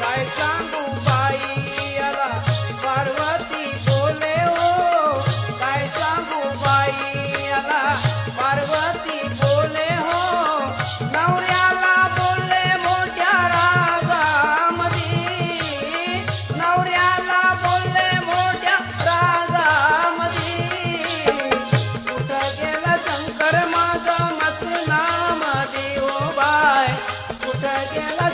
काय सांगू बाई याला वाढव Yeah.